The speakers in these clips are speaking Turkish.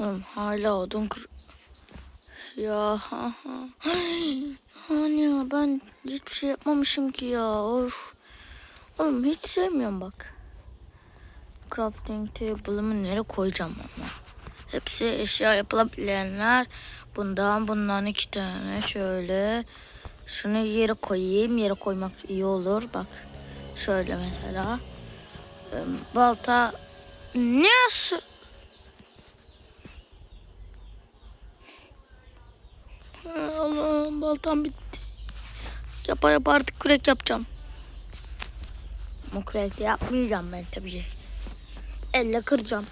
Oğlum hala odun kır... Ya ha ha. Hani ya ben hiçbir şey yapmamışım ki ya. Of. Oğlum hiç sevmiyorum bak. Crafting table'ımı nereye koyacağım ama. Hepsi eşya yapılabilenler. Bundan bundan iki tane şöyle. Şunu yere koyayım. Yere koymak iyi olur. Bak. Şöyle mesela. Balta nasıl? Allah'ım baltam bitti. Yapa yapa artık kürek yapacağım. Ama kürek de yapmayacağım ben tabii. Elle kıracağım.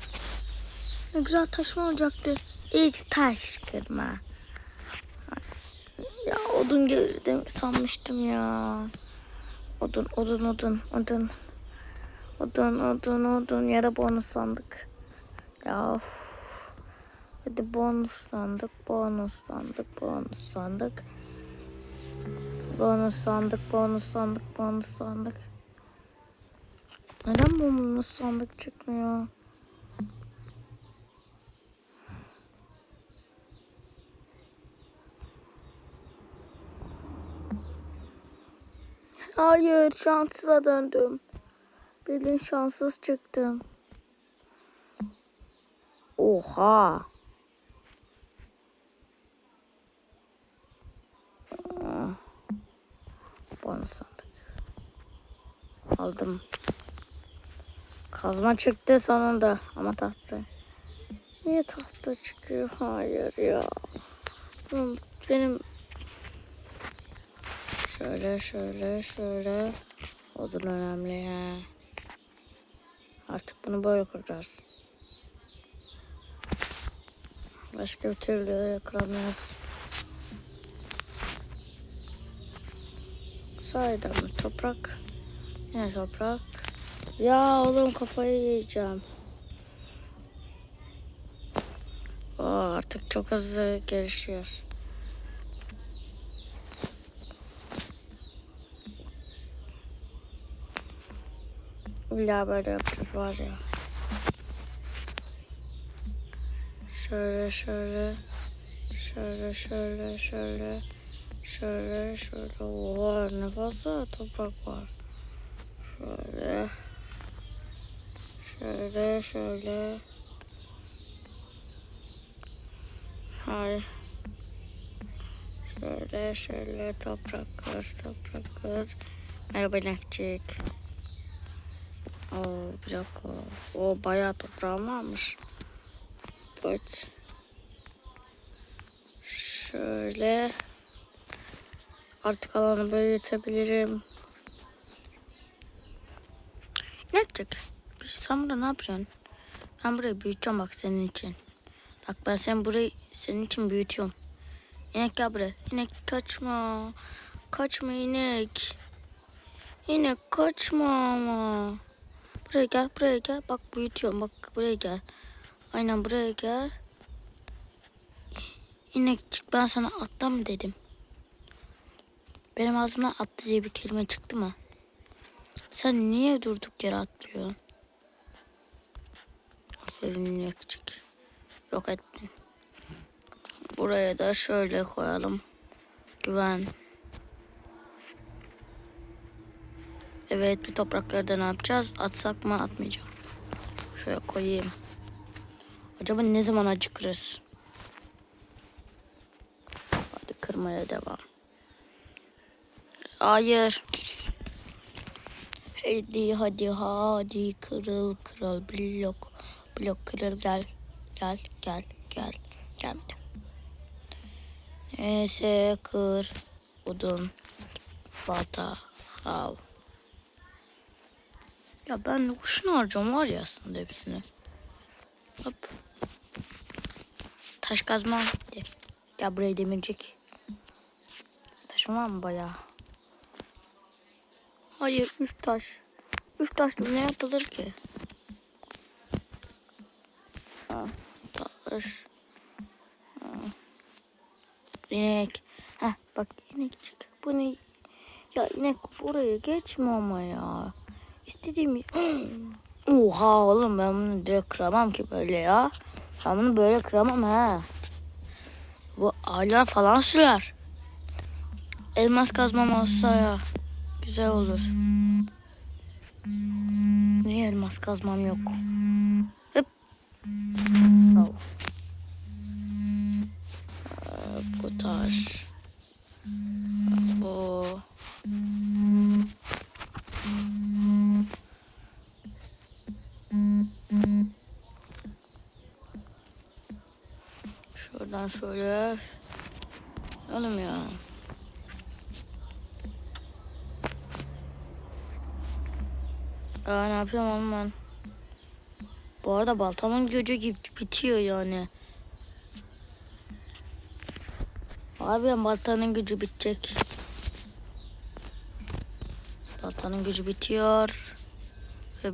Ne güzel taş mı olacaktı? İlk taş kırma. Ya odun geldi sanmıştım ya. Odun, odun, odun, odun. Odun, odun, odun. Yara bonus sandık. Ya of. Hadi bonus sandık, bonus sandık, bonus sandık. Bonus sandık, bonus sandık, bonus sandık. Neden bonus sandık çıkmıyor? Hayır, şanssıza döndüm. Bildiğin şanssız çıktım. Oha. Ah. Bonus sandık. Aldım. Kazma çıktı sonunda ama tahta. Niye tahta çıkıyor? Hayır ya. Benim şöyle şöyle şöyle odun önemli ya. Artık bunu böyle kuracağız. Başka bir türlü kıramayız. Sahiden mi? Toprak. Yine toprak. Ya oğlum kafayı yiyeceğim. Oo, artık çok hızlı gelişiyoruz. İlla böyle yapacağız var ya. Şöyle şöyle. Şöyle şöyle şöyle. Şöyle şöyle. Oha ne fazla toprak var. Şöyle. Şöyle şöyle. Hayır. Şöyle şöyle toprak kır toprak kır. Merhaba inekçik. Oo bir dakika. O bayağı toprağım varmış. Evet. Şöyle. Artık alanı büyütebilirim. İnekçik. Sen burada ne yapıyorsun? Ben burayı büyüteceğim bak senin için. Bak ben sen burayı senin için büyütüyorum. İnek gel buraya. İnek kaçma. Kaçma inek. İnek kaçma ama. Buraya gel buraya gel. Bak büyütüyorum bak buraya gel. Aynen buraya gel. İnek ben sana atla mı dedim. Benim ağzımdan attı diye bir kelime çıktı mı? Sen niye durduk yere atlıyorsun? Aferin inekçik. Yok ettin. Buraya da şöyle koyalım. Güven. Evet bu topraklarda ne yapacağız? Atsak mı atmayacağım. Şöyle koyayım. Acaba ne zaman acıkırız? Hadi kırmaya devam. Hayır. Hadi hadi hadi kırıl kırıl blok blok kırıl gel gel gel gel gelmedi. Neyse kır odun balta av. Ya ben kuşunu harcam var ya aslında hepsini. Hop. Taş kazma gitti. Gel buraya demircik. Taşım var mı bayağı? Hayır üç taş. Üç taşla ne yapılır ki? Ha, taş. Ha. İnek. Heh bak inekçik. Bu ne? Ya inek buraya geçme ama ya. İstediğimi... Oha oğlum ben bunu direkt kıramam ki böyle ya. Ben bunu böyle kıramam ha. Bu aylar falan sürer. Elmas kazmam olsa ya. Güzel olur. Niye elmas kazmam yok? Hıp. Al. Ee, Bu taş. Bu. Şuradan şöyle. Oğlum ya. Aa, ne yapıyorum oğlum ben? Bu arada baltamın gücü gibi bitiyor yani. Harbiden baltanın gücü bitecek. Baltanın gücü bitiyor.